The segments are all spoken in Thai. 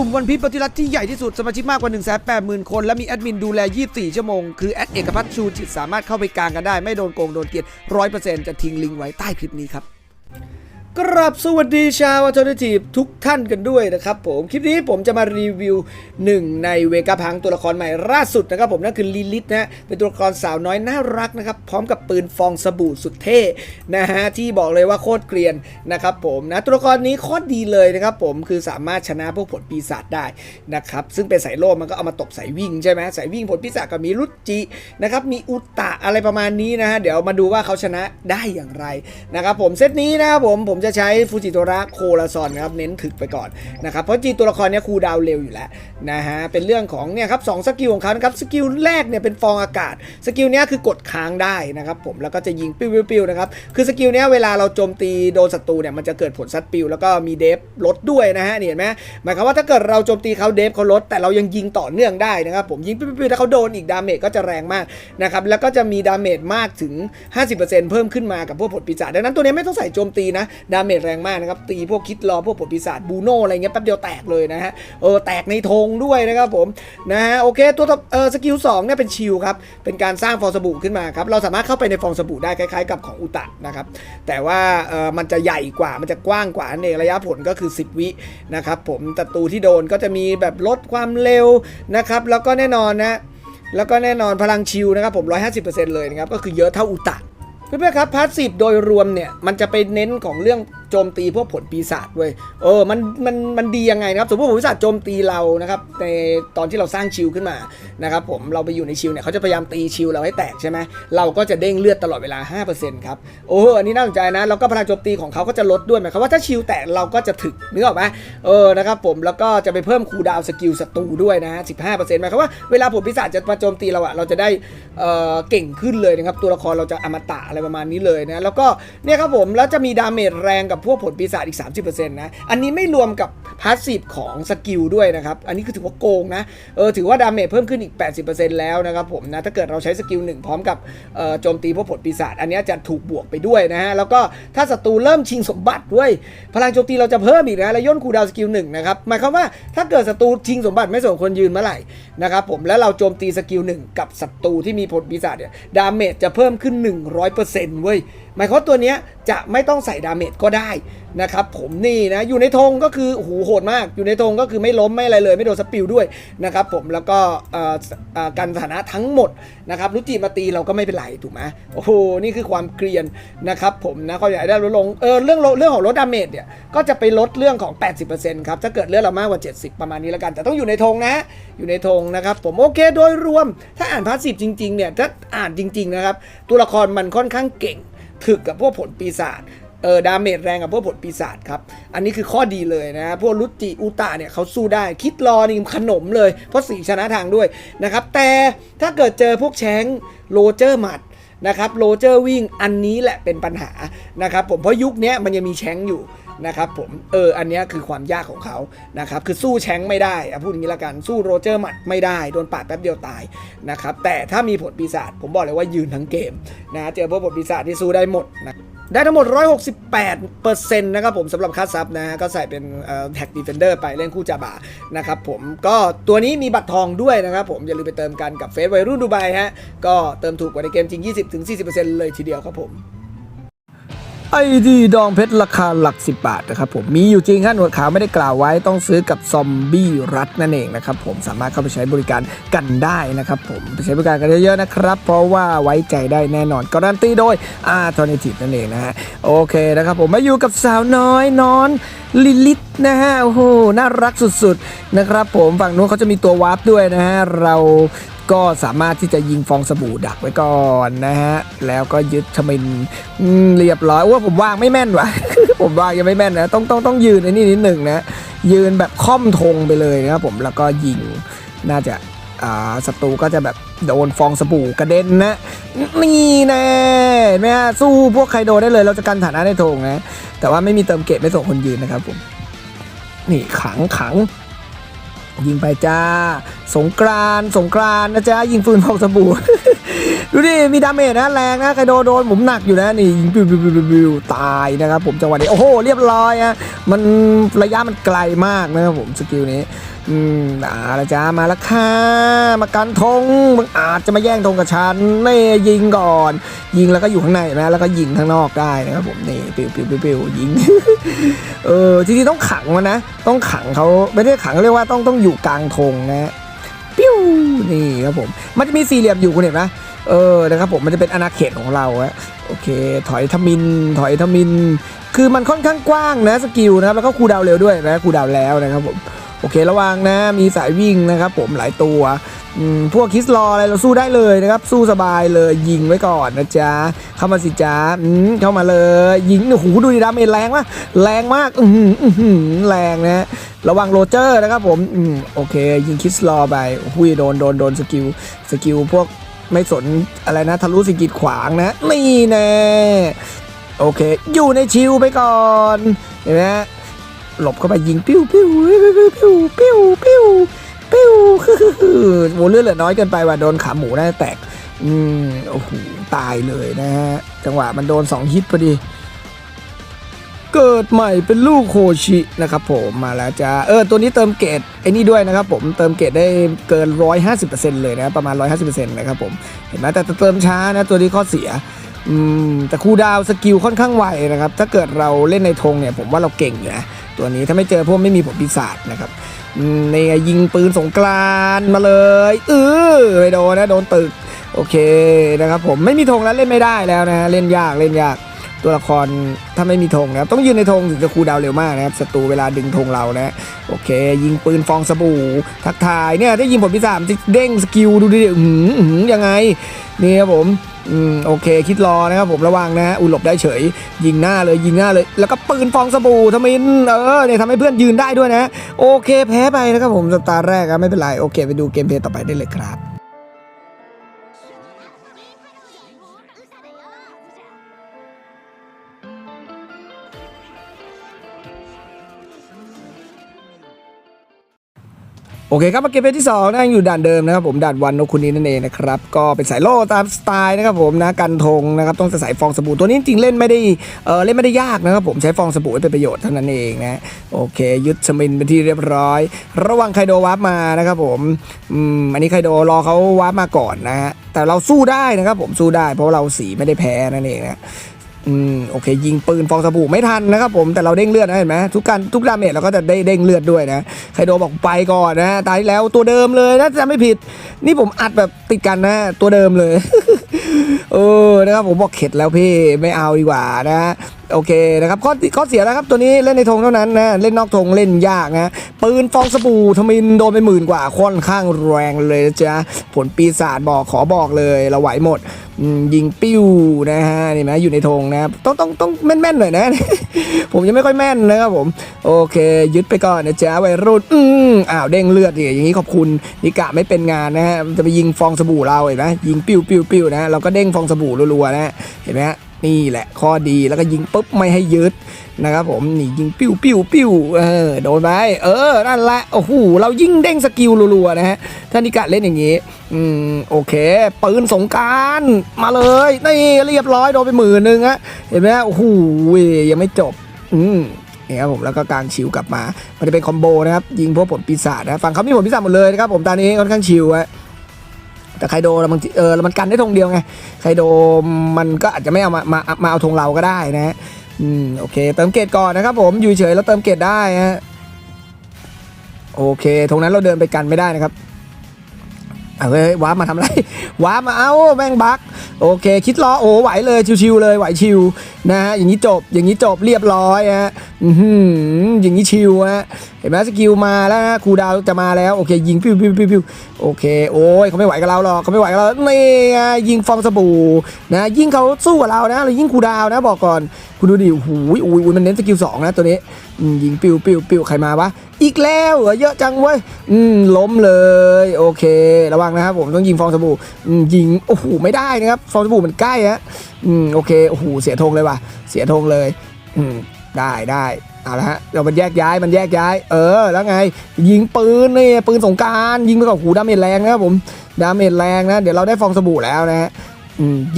ลุ่มวันพิษปฏิรัติที่ใหญ่ที่สุดสมาชิกมากกว่า 1 8 0 0 0 0 คน และมีแอดมินดูแล 24 ชั่วโมง คือแอดเอกพัฒน์ชูจิตสามารถเข้าไปกลางกันได้ ไม่โดนโกงโดนเกลียด100%จะทิ้งลิงก์ไว้ใต้คลิปนี้ครับ กราบสวัสดีชาวอัลเทอร์เนทีฟทุกท่านกันด้วยนะครับผมคลิปนี้ผมจะมารีวิวหนึ่งในเวกาพังตัวละครใหม่ล่าสุดนะครับผมนั่นคือลิลิทนะเป็นตัวละครสาวน้อยน่ารักนะครับพร้อมกับปืนฟองสบู่สุดเท่นะฮะที่บอกเลยว่าโคตรเกรียนนะครับผมนะตัวละครนี้โคตรดีเลยนะครับผมคือสามารถชนะพวกผลปีศาจได้นะครับซึ่งเป็นสายโล่มันก็เอามาตบสายวิ่งใช่ไหมสายวิ่งผลปีศาจก็มีรุจินะครับมีอุตตะอะไรประมาณนี้นะฮะเดี๋ยวมาดูว่าเขาชนะได้อย่างไรนะครับผมเซตนี้นะครับผมผมจะใช้ฟูจิโตระโคลาซอนนะครับเน้นถึกไปก่อนนะครับเพราะจริงตัวละครเนี้ยคูดาวเร็วอยู่แล้วนะฮะเป็นเรื่องของเนี่ยครับสองสกิลของเขานะครับสกิลแรกเนี่ยเป็นฟองอากาศสกิลเนี้ยคือกดค้างได้นะครับผมแล้วก็จะยิงปิ้วๆๆนะครับคือสกิลเนี้ยเวลาเราโจมตีโดนศัตรูเนี่ยมันจะเกิดผลซัดปิ้วแล้วก็มีเดฟลดด้วยนะฮะนี่เห็นไหมหมายความว่าถ้าเกิดเราโจมตีเขาเดฟเขาลดแต่เรายังยิงต่อเนื่องได้นะครับผมยิงปิ้วๆถ้าเขาโดนอีกดาเมจก็จะแรงมากนะครับแล้วก็จะมีดาเมจมากถึง 50%เพิ่มขึ้นมากับพวกผลปีศาจดังนั้นตัวนี้ไม่ต้องใส่โจมตีนะดาเมจแรงมากนะครับตีพวกคิดรอพวกผลปีศาจบูโนอะไรเงี้ยแป๊บเดียวแตกเลยนะฮะเออแตกในธงด้วยนะครับผมนะฮะโอเคตัวเออสกิล2เนี่ยเป็นชิลครับเป็นการสร้างฟองสบู่ขึ้นมาครับเราสามารถเข้าไปในฟองสบู่ได้คล้ายๆ กับของอุตะนะครับแต่ว่าเออมันจะใหญ่กว่ามันจะกว้างกว่านั่นเองระยะผลก็คือ 10 วินะครับผมศัตรูที่โดนก็จะมีแบบลดความเร็วนะครับแล้วก็แน่นอนนะแล้วก็แน่นอนพลังชิลนะครับผม 150%เลยนะครับก็คือเยอะเท่าอุตะ เพื่อนๆครับพาสซีฟโดยรวมเนี่ยมันจะไปเน้นของเรื่อง โจมตีพวกผลปีศาจเว้ยเออมันมันมันดียังไงนะครับสมมติผลปีศาจโจมตีเรานะครับในตอนที่เราสร้างชิลขึ้นมานะครับผมเราไปอยู่ในชิลเนี่ยเขาจะพยายามตีชิลเราให้แตกใช่ไหมเราก็จะเด้งเลือดตลอดเวลา 5%ครับโอ้อันนี้น่าสนใจนะแล้วก็พลังโจมตีของเขาก็จะลดด้วยหมายความว่าถ้าชิลแตกเราก็จะถึกนึกออกไหมเออนะครับผมแล้วก็จะไปเพิ่มคูดาวสกิลศัตรูด้วยนะ15%หมายความว่าเวลาผลปีศาจจะมาโจมตีเราอะเราจะได้เอ่อเก่งขึ้นเลยนะครับตัวละครเราจะอมตะอะไรประมาณนี้เลยนะแล้วก็เนี่ยครับผมแล้วจะมีดาเมจแรงกับพวกผลปีศาจอีก 30%นะ อันนี้ไม่รวมกับพาสซีฟของสกิลด้วยนะครับ อันนี้คือถือว่าโกงนะ เออถือว่าดาเมจเพิ่มขึ้นอีก 80%แล้วนะครับผมนะ ถ้าเกิดเราใช้สกิลหนึ่งพร้อมกับโจมตีพวกผลปีศาจอันนี้จะถูกบวกไปด้วยนะฮะ แล้วก็ถ้าศัตรูเริ่มชิงสมบัติด้วย พลังโจมตีเราจะเพิ่มอีกนะแล้วย่นคูดาวสกิลหนึ่งนะครับ หมายความว่าถ้าเกิดศัตรูชิงสมบัติไม่ส่งคนยืนเมื่อไหร่นะครับผม แล้วเราโจมตีสกิลหนึ่งกับศัตรูที่มีผลปีศาจเนี่ย ดาเมจจะเพิ่มขึ้น 100%เว้ย มายความตัวเนี้ยจะไม่ต้องใส่ดาเมจก็ได้นะครับผมนี่นะอยู่ในธงก็คือโอ้โหโหดมากอยู่ในธงก็คือไม่ล้มไม่อะไรเลย ไม่โดนสปิลด้วยนะครับผมแล้วก็กันสถานะทั้งหมดนะครับรุจิมาตีเราก็ไม่เป็นไรถูกไหมโอ้โหนี่คือความเกรียนนะครับผมนะเขาอยากได้ลดลงเออเรื่องเรื่องของลดดาเมจเนี่ยก็จะไปลดเรื่องของ 80%ครับถ้าเกิดเลือดเรามากกว่า 70 ประมาณนี้แล้วกัน แต่ต้องอยู่ในธงนะอยู่ในธงนะครับผมโอเคโดยรวมถ้าอ่านพาสซีฟจริงๆเนี่ยถ้าอ่านจริงๆนะครับตัวละครมันค่อนข้างเก่ง ถึกกับพวกผลปีศาจเออดาเมจแรงกับพวกผลปีศาจครับ อันนี้คือข้อดีเลยนะ พวกรุจิอุตาเนี่ยเขาสู้ได้ คิดรอนี่ขนมเลย เพราะสีชนะทางด้วยนะครับ แต่ถ้าเกิดเจอพวกแชงโรเจอร์หมัดนะครับโรเจอร์วิ่งอันนี้แหละเป็นปัญหานะครับผมเพราะยุคนี้มันยังมีแชงอยู่ นะครับผมเอออันนี้คือความยากของเขานะครับคือสู้แชงไม่ได้อะพูดอย่างนี้ละกันสู้โรเจอร์หมัดไม่ได้โดนปาดแป๊บเดียวตายนะครับแต่ถ้ามีผลปีศาจผมบอกเลยว่ายืนทั้งเกมนะเจอพวกผลปีศาจที่สู้ได้หมดนะได้ทั้งหมด 168%นะครับผมสำหรับคัสซับนะฮะก็ใส่เป็นแท็กดีเฟนเดอร์ไปเล่นคู่จาบานะครับผมก็ตัวนี้มีบัตรทองด้วยนะครับผมอย่าลืมไปเติมกันกับเฟซวัยรุ่นดูไบฮะก็เติมถูกกว่าในเกมจริง 20-40%เลยทีเดียวครับผม ไอดีดองเพชรราคาหลัก 10 บาทนะครับผมมีอยู่จริงครับหนวดขาวไม่ได้กล่าวไว้ต้องซื้อกับซอมบี้รัดนั่นเองนะครับผมสามารถเข้าไปใช้บริการกันได้นะครับผมไปใช้บริการกันเยอะๆนะครับ เพราะว่าไว้ใจได้แน่นอนการันตีโดยอาร์ทอนิทีนั่นเองนะฮะโอเคนะครับผมมาอยู่กับสาวน้อยนอนลิลิตนะฮะโอ้โหน่ารักสุดๆนะครับผมฝั่งนู้นเขาจะมีตัววาร์ปด้วยนะฮะเรา ก็สามารถที่จะยิงฟองสบู่ดักไว้ก่อนนะฮะ แล้วก็ยึดทมินเรียบร้อยว่าผมวางไม่แม่นวะผมวางยังไม่แม่นนะ ต้องต้องต้องยืนในนี่นิดหนึ่งนะ ยืนแบบค่อมธงไปเลยนะครับผมแล้วก็ยิงน่าจะอ่าศัตรูก็จะแบบโดนฟองสบู่กระเด็นนะนี่แน่เห็นไหมฮะสู้พวกไครโดได้เลยเราจะกันฐานะในธงนะ แต่ว่าไม่มีเติมเกตไม่ส่งคนยืนนะครับผม นี่ขังขัง ยิงไปจ้า สงกรานสงกรานนะจ๊ะยิงฟืนฟองสบู่ ดูดิมีดาเมจนะแรงนะไคโดโดนผมหนักอยู่นะนี่ยิงปิวปิวปิวปิวตายนะครับผมจังหวะนี้โอ้โหเรียบร้อยฮะมันระยะมันไกลมากนะครับผมสกิลนี้อืมอ่าละจ้ามาล้วค่ะมากันธงมึงอาจจะมาแย่งธงกับฉันนี่ยิงก่อน ยิงแล้วก็อยู่ข้างในนะ แล้วก็ยิงข้างนอกได้นะครับผมนี่ปิวปิวปิวปิวยิงเออจริงๆต้องขังมันนะ ต้องขังเขาไม่ได้ขังเรียกว่าต้องต้องอยู่กลางธงนะปิ้วนี่ครับผม มันจะมีสี่เหลี่ยมอยู่คุณเห็นไหม เออนะครับผมมันจะเป็นอาณาเขตของเราอะโอเค ถอยทมิน ถอยทมิน คือมันค่อนข้างกว้างนะสกิลนะครับแล้วก็คูดาวเร็วด้วยนะคูดาวแล้วนะครับผมโอเคระวังนะมีสายวิ่งนะครับผมหลายตัวพวกคิสลออะไรเราสู้ได้เลยนะครับสู้สบายเลยยิงไว้ก่อนนะจ๊ะเข้ามาสิจ๊ะเข้ามาเลยยิงโอ้โหดูดิดาเมจแรงมากแรงมากอือหืออื้อหือแรงนะระวังโรเจอร์นะครับผมอืมโอเคยิงคิสลอไปหุยโดนโดนโดนสกิลสกิลพวก ไม่สนอะไรนะทะลุสกิดขวางนะนี่แน่โอเค อยู่ในชิวไปก่อนเห็นไหมหลบเข้าไปยิงปิ้วปิ้วปิ้วปิ้วปิ้วปิ้วปิ้วโมเลือดเหลือน้อยเกินไปว่ะโดนขาหมูน่าแตก อืมโอ้โหตายเลยนะฮะจังหวะมันโดน 2 ฮิตพอดี เกิดใหม่เป็นลูกโคชินะครับผมมาแล้วจ้าเออตัวนี้เติมเกรดไอ้นี่ด้วยนะครับผมเติมเกรดได้เกิน 150%เลยนะประมาณ 150%นะครับผมเห็นไหมแต่เติมช้านะตัวนี้ข้อเสียอืมแต่คูดาวสกิลค่อนข้างไวนะครับ ถ้าเกิดเราเล่นในธงเนี่ยผมว่าเราเก่งอยู่นะตัวนี้ถ้าไม่เจอพวกไม่มีผลปีศาจนะครับในยิงปืนสงกรานมาเลยเออไม่โดนนะโดนตึก โอเคนะครับผมไม่มีธงแล้วเล่นไม่ได้แล้วนะเล่นยากเล่นยาก ตัวละครถ้าไม่มีธงนะครับต้องยืนในธงถึงจะคูดาวเร็วมากนะครับศัตรูเวลาดึงธงเรานะโอเค ยิงปืนฟองสบู่ ทักทายเนี่ยถ้ยิงผลพิศามจะเด้งสกิลดูดิอื้อหืออื้อหือยังไงนี่ครับผมอืมโอเคคิดรอนะครับผมระวังนะฮะอุหลบได้เฉย ยิงหน้าเลยยิงหน้าเลย แล้วก็ปืนฟองสบู่ทมินเออเนี่ยทำให้เพื่อนยืนได้ด้วยนะ โอเคแพ้ไปนะครับผมสตาร์แรกครับไม่เป็นไรโอเค ไปดูเกมเพลย์ต่อไปได้เลยครับ โอเคครับมาเกมเพลย์ที่2นะอยู่ด่านเดิมนะครับผมด่านวันโนคุนีนั่นเองนะครับก็เป็นสายโล่ตามสไตล์นะครับผมนะกันธงนะครับต้องใส่ฟองสบู่ตัวนี้จริงเล่นไม่ได้เออเล่นไม่ได้ยากนะครับผมใช้ฟองสบู่ให้เป็นประโยชน์เท่านั้นเองนะโอเคยึดสมินเป็นที่เรียบร้อย ระวังไคโดวาร์ปมานะครับผมอืมอันนี้ไคโดรอเขาวาร์ปมาก่อนนะฮะแต่เราสู้ได้นะครับผมสู้ได้เพราะเราสีไม่ได้แพ้นั่นเองนะ อืมโอเค ยิงปืนฟองสบู่ไม่ทันนะครับผมแต่เราเด้งเลือดนะเห็นไหมทุกการทุกดาเมจเราก็จะได้เด้งเลือดด้วยนะไคโดบอกไปก่อนนะตายแล้วตัวเดิมเลยนะจะไม่ผิด นี่ผมอัดแบบติดกันนะ ตัวเดิมเลย เออนะครับผมบอกเข็ดแล้วพี่ไม่เอาดีกว่านะโอเคนะครับข้อข้อเสียนะครับตัวนี้เล่นในธงเท่านั้นนะเล่นนอกธงเล่นยากนะปืนฟองสบู่ทมินโดนไปหมื่นกว่าค่อนข้างแรงเลยนะจ๊ะผลปีศาจบอกขอบอกเลยเราไหวหมดยิงปิ้วนะฮะนี่ไหมอยู่ในธงนะต้องต้องต้องแม่นๆหน่อยนะ ผมยังไม่ค่อยแม่นนะครับผมโอเค ยึดไปก่อนนะจ๊ะวัยรุ่นอืมอ้าวเด้งเลือดอย่างนี้ขอบคุณนิกะไม่เป็นงานนะฮะจะไปยิงฟองสบู่เราเห็นไหมยิงปิ้วปิ้วปิ้วนะเราก็เด้งฟองสบู่รัวๆนะฮะเห็นไหมฮะนี่แหละข้อดีแล้วก็ยิงปุ๊บไม่ให้ยึดนะครับผมนี่ยิงปิ้วปิ้วปิ้วเออโดนไปเออนั่นแหละโอ้โหเรายิ่งเด้งสกิลรัวๆนะฮะถ้านิกะเล่นอย่างนี้อืมโอเค ปืนสงกรารมาเลยนี่เรียบร้อยโดนไปหมื่นหนึ่งฮะเห็นไหมโอ้โหยังไม่จบอืมนี่ครับผมแล้วก็กางชิวกลับมา มันจะเป็นคอมโบนะครับยิงพวกผลปีศาจนะฝั่งเขามีผลปีศาจหมดเลยนะครับผมตอนนี้ค่อนข้างชิวฮะ แต่ไคโดเราบางทีเออมันกันได้ธงเดียวไงไคโดมันก็อาจจะไม่เอามามามาเอาธงเราก็ได้นะฮะอืมโอเค เติมเกตก่อนนะครับ ผมอยู่เฉยแล้วเติมเกตได้ฮะโอเคธงนั้นเราเดินไปกันไม่ได้นะครับเอาเฮ้ยว้ามาทำไรว้ามาเอ้าแม่งบักโอเค คิดล้อโอ้ไหวเลยชิวๆเลยไหวชิวนะฮะอย่างนี้จบอย่างนี้จบเรียบร้อยฮะอือหืออย่างนี้ชิวฮะเห็นไหมสกิลมาแล้วนะครูดาวจะมาแล้วโอเคยิงปิวปิวปิวปิ้วโอเคโอ้ยเขาไม่ไหวกับเราหรอกเขาไม่ไหวกับเรานี่ยิงฟองสบู่นะยิ่งเขาสู้กับเรานะเรายิ่งครูดาวนะบอกก่อนคุณดูดิโอ้โหอุ้ยอุ้ยมันเน้นสกิลสองนะตัวนี้ยิงปิวปิวปิวใครมาวะอีกแล้วเหรอเยอะจังเว้ยอืมล้มเลย โอเค ระวังนะครับผมต้องยิงฟองสบู่ยิงโอ้โหไม่ได้นะครับฟองสบู่มันใกล้ฮะอืมโอเคโอ้โหเสียธงเลยว่ะเสียธงเลยอืมได้ได้ เอาละฮะเดี๋ยวมันแยกย้ายมันแยกย้าย เออ แล้วไง ยิงปืนนี่ปืนสงกรารยิงไปกับหูดาเมจแรงนะครับผมดาเมจแรงนะ เดี๋ยวเราได้ฟองสบู่แล้วนะฮะ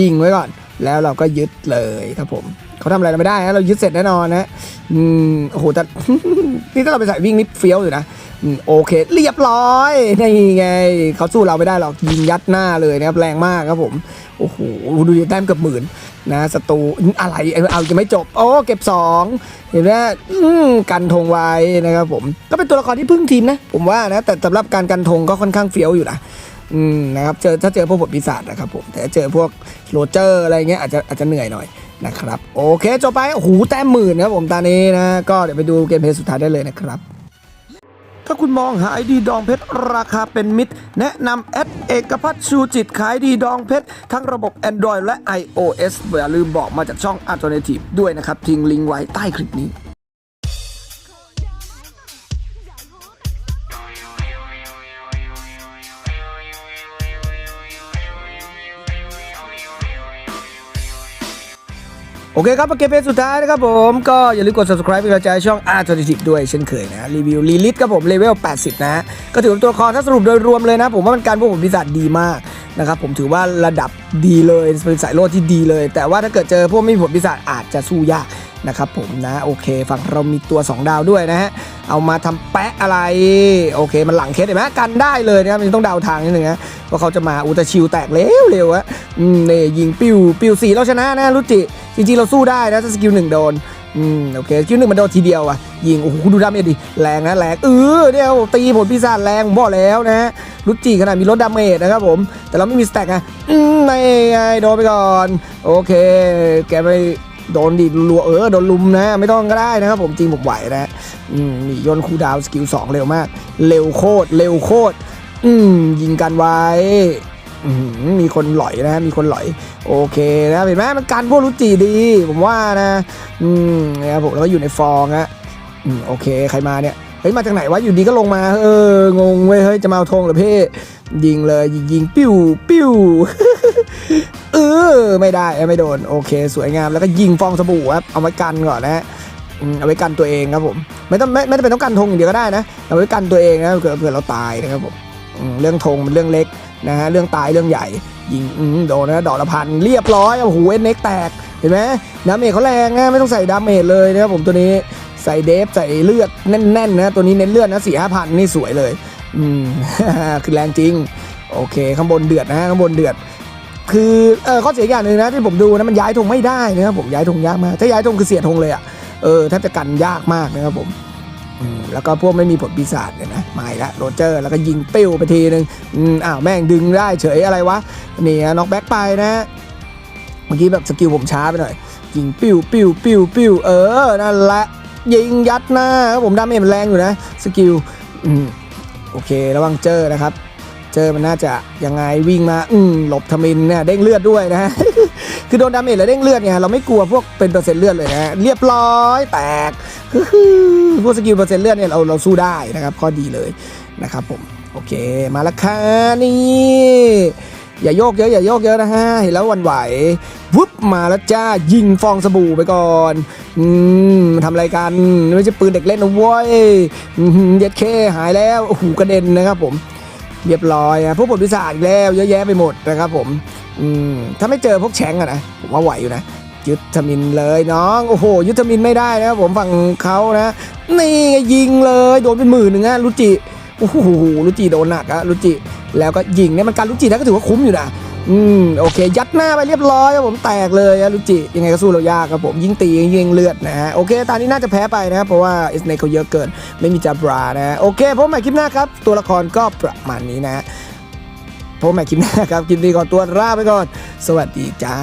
ยิงไว้ก่อน แล้วเราก็ยึดเลยครับผม เขาทำอะไรเราไม่ได้นะเรายึดเสร็จแน่นอนนะอืมโอ้โหแต่นี่ถ้าเราไปใส่วิ่งนี่เฟี้ยวอยู่นะโอเค เรียบร้อยนี่ไงเขาสู้เราไม่ได้หรอกยิงยัดหน้าเลยนะครับแรงมากครับผมโอ้โหดูดิแต้มเกือบหมื่นนะศัตรูอะไรเอาจะไม่จบ โอ้เก็บสองเห็นไหมอืมกันธงไว้นะครับผมก็เป็นตัวละครที่พึ่งทีมนะ ผมว่านะแต่สำหรับการกันธงก็ค่อนข้างเฟี้ยวอยู่นะอืมนะครับเจอถ้าเจอพวกบทปีศาจนะครับผมแต่เจอพวกโรเจอร์อะไรเงี้ยอาจจะอาจจะเหนื่อยหน่อย นะครับ โอเคจบไปโอ้โหแต้มหมื่นครับผมตอนนี้นะ ก็เดี๋ยวไปดูเกมเพลย์สุดท้ายได้เลยนะครับถ้าคุณมองหาไอดีดองเพชรราคาเป็นมิตร แนะนำแอดเอกพัฒชูจิตขายดีดองเพชร ทั้งระบบ Android และ iOS อย่าลืมบอกมาจากช่อง Alternative ด้วยนะครับ ทิ้งลิงก์ไว้ใต้คลิปนี้ โอเคครับมาเกมเพลย์สุดท้ายนะครับผมก็อย่าลืมกด subscribe เป็นกำลังใจให้ช่อง Art 2ด้วยเช่นเคยนะรีวิวลีลิทครับผมเลเวล 80 นะก็ถือเป็นตัวละครถ้าสรุปโดยรวมเลยนะ ผมว่ามันการพวกผมปีศาจดีมากนะครับผมถือว่าระดับดีเลยเป็นสายโลดที่ดีเลย แต่ว่าถ้าเกิดเจอพวกไม่มีผลปีศาจอาจจะสู้ยากนะครับผมนะโอเคฝั่งเรามีตัว 2 ดาวด้วยนะฮะเอามาทำแปะอะไร โอเค มันหลังเคสเห็นไหมกันได้เลยนะครับมันต้องดาวทางนิดนึงนะว่าเขาจะมาอุตชิวแตกเร็วเร็วอะอืมนี่ยิงปิ้วปิ้วสีเราชนะนะรุจิ จริงๆเราสู้ได้นะถ้าสกิลหนึ่งโดนอืมโอเคสกิลหนึ่งมันโดนทีเดียวอะยิงโอ้โหดูดาเมจดิแรงนะแรงเออเนี่ยตีผลปีศาจแรงผมบอกแล้วนะฮะรุจิขนาดมีลดดาเมจนะครับผม แต่เราไม่มีสแต็กนะอืมไม่ไงโดนไปก่อน โอเค แกไปโดนดิรัวเออโดนลุมนะ ไม่ต้องก็ได้นะครับผมจริงผมไหวนะอืมนี่ยนคูดาวสกิลสองเร็วมาก เร็วโคตรเร็วโคตรอืมยิงกันไว้ มีคนหลอยนะมีคนหลอย โอเคนะเห็นไหมมันการพวกรุจิดี ผมว่านะ อืมนะครับผมแล้วก็อยู่ในฟองฮะอืมโอเคใครมาเนี่ยเฮ้ยมาจากไหนวะอยู่ดีก็ลงมา เอองงเว้ยเฮ้ยจะมาเอาธงเหรอเพ่ยิงเลยยิงยิงปิ้วปิ้วเออไม่ได้ไม่โดนโอเค สวยงามแล้วก็ยิงฟองสบู่ครับเอาไว้กันก่อนนะฮะเอาไว้กันตัวเองครับผมไม่ต้องไม่ไม่ได้เป็นต้องกันธงอย่างเดียวก็ได้นะเอาไว้กันตัวเองนะเผื่อเผื่อเราตายนะครับผมอืมเรื่องธงมันเรื่องเล็ก นะฮะเรื่องตายเรื่องใหญ่ยิงอืมโดนนะดอกละพันเรียบร้อยโอ้โหเอ็นเน็กแตกเห็นไหมดาเมจเขาแรงนะไม่ต้องใส่ดาเมจเลยนะครับผมตัวนี้ใส่เดฟใส่เลือดแน่นๆนะตัวนี้เน้นเลือดนะสี่ห้าพันนี่สวยเลยอืมคือแรงจริง โอเคข้างบนเดือดนะฮะข้างบนเดือด คือเออข้อเสียอย่างหนึ่งนะที่ผมดูนะมันย้ายธงไม่ได้นะครับผมย้ายธงยากมากถ้าย้ายธงคือเสียธงเลยอะเออแทบจะกันยากมากนะครับผม แล้วก็พวกไม่มีผลปีศาจเนี่ยนะมาอีกแล้วโรเจอร์ แล้วก็ยิงปิ้วไปทีนึงอ้าวแม่งดึงได้เฉยอะไรวะนี่นะน็อกแบ็กไปนะเมื่อกี้แบบสกิลผมช้าไปหน่อย ยิงปิ้วปิ้วปิ้วปิ้วเออนั่นแหละยิงยัดหน้าครับผมดาเมจแรงอยู่นะสกิลโอเคระวังเจอนะครับ เจอมันน่าจะยังไงวิ่งมา อืหลบทมินเนี่ยเด้งเลือดด้วยนะ คือโดนดาเมจแล้วเด้งเลือดไงเราไม่กลัวพวกเป็นเปอร์เซ็นต์เลือดเลยนะเรียบร้อยแตกพวกสกิลเปอร์เซ็นต์เลือดเนี่ยเราเราสู้ได้นะครับข้อดีเลยนะครับผมโอเคมาแล้วค่ะนี่อย่าโยกเยอะอย่าโยกเยอะนะฮะเห็นแล้ววันไหววุบมาแล้วจ้ายิงฟองสบู่ไปก่อนอืมทำอะไรกันไม่ใช่ปืนเด็กเล่นนะเว้ยเย็ดเคหายแล้วโอ้โหกระเด็นนะครับผมเรียบร้อยอะพวกผลพิศาอีกแล้วเยอะแยะไปหมดนะครับผม อืมถ้าไม่เจอพวกแชงอะนะผมว่าไหวอยู่นะยึดทมินเลยน้องโอ้โหยึดทมินไม่ได้นะครับผมฝั่งเขานะ นี่ยิงเลยโดนเป็นหมื่นหนึ่งอะลุจิโอ้โหลุจิโดนหนักอะลุจิแล้วก็ยิงเนี่ยมันการลุจินะก็ถือว่าคุ้มอยู่นะอืมโอเค ยัดหน้าไปเรียบร้อยครับผมแตกเลยอะลุจิยังไงก็สู้เรายากครับผมยิงตียิงเลือดนะฮะโอเคตอนนี้น่าจะแพ้ไปนะครับเพราะว่าเอสเนเขาเยอะเกิน ไม่มีจาบรานะฮะโอเคพบใหม่คลิปหน้าครับ ตัวละครก็ประมาณนี้นะฮะ พบใหม่คลิปหน้าครับคลิปนี้ขอตัวลาไปก่อน สวัสดีจ้า